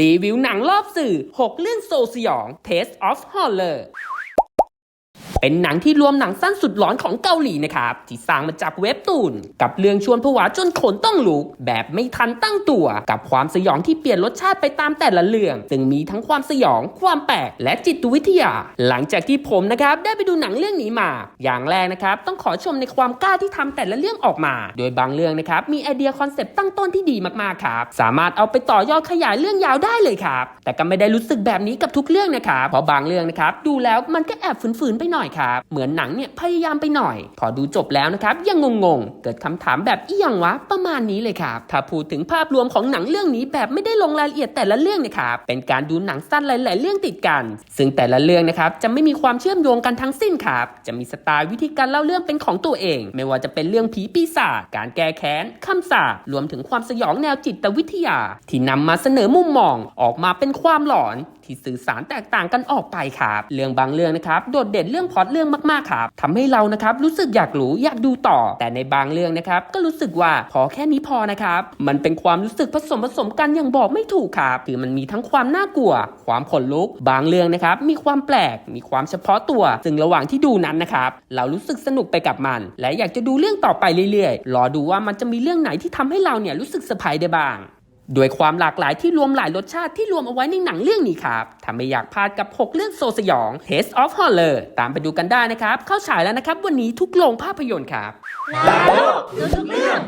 รีวิวหนังรอบสื่อ 6 เรื่องโซสยอง Taste of Horror เป็นหนังที่รวมหนังสั้นสุดหลอนของเกาหลีนะครับ ที่สร้างมาจากเว็บตูน กับเรื่องชวนผวาจนขนต้องลุก แบบไม่ทันตั้งตัว กับความสยองที่เปลี่ยนรสชาติไปตามแต่ละเรื่องซึ่งมีทั้งความสยอง ความแปลกและจิตวิทยา หลังจากที่ผมนะครับได้ไปดูหนังเรื่องนี้มา อย่างแรกนะครับต้องขอชมในความกล้าที่ทำแต่ละเรื่องออกมา โดยบางเรื่องนะครับมีไอเดียคอนเซปต์ตั้งต้นที่ดีมากๆครับสามารถเอาไปต่อยอดขยายเรื่องยาวได้เลยครับแต่ก็ไม่ได้รู้สึกแบบนี้กับทุกเรื่องนะครับเพราะบางเรื่องนะครับดูแล้วมันก็แอบฝืนๆไปหน่อยครับ เหมือนหนังเนี่ยพยายามไปหน่อย พอดูจบแล้วนะครับ ยังงงๆ เกิดคำถามแบบอีหยังวะ ประมาณนี้เลยครับ ถ้าพูดถึงภาพรวมของหนังเรื่องนี้แบบไม่ได้ลงรายละเอียดแต่ละเรื่องนะครับ เป็นการดูหนังสั้นหลายๆเรื่องติดกัน ซึ่งแต่ละเรื่องนะครับจะไม่มีความเชื่อมโยงกันทั้งสิ้นครับ จะมีสไตล์วิธีการเล่าเรื่องเป็นของตัวเอง ไม่ว่าจะเป็นเรื่องผีปีศาจ การแก้แค้นคำสาปรวมถึงความสยองแนวจิตวิทยา ที่นำมาเสนอมุมมองออกมาเป็นความหลอน ที่สื่อสารแตกต่างกันออกไปครับเรื่องบางเรื่องนะครับโดดเด่นเรื่องพอตเรื่องมากๆครับทำให้เรานะครับรู้สึกอยากรู้อยากดูต่อ แต่ในบางเรื่องนะครับก็รู้สึกว่าพอแค่นี้พอนะครับมันเป็นความรู้สึกผสมผสมกันอย่างบอกไม่ถูกครับคือมันมีทั้งความน่ากลัว ความขนลุก บางเรื่องนะครับมีความแปลก มีความเฉพาะตัว ซึ่งระหว่างที่ดูนั้นนะครับเรารู้สึกสนุกไปกับมัน และอยากจะดูเรื่องต่อไปเรื่อยๆรอดูว่ามันจะมีเรื่องไหนที่ทำให้เราเนี่ยรู้สึกเซอร์ไพรส์ได้บ้าง ด้วยความหลากหลายที่รวมหลายรสชาติที่รวมเอาไว้ในหนังเรื่องนี้ครับถ้าไม่อยากพลาดกับ 6 เรื่องโซสยอง Taste of Horror ตามไปดูกันได้นะครับ เข้าฉายแล้วนะครับ วันนี้ทุกโรงภาพยนตร์ครับลาโลกดูทุกเรื่อง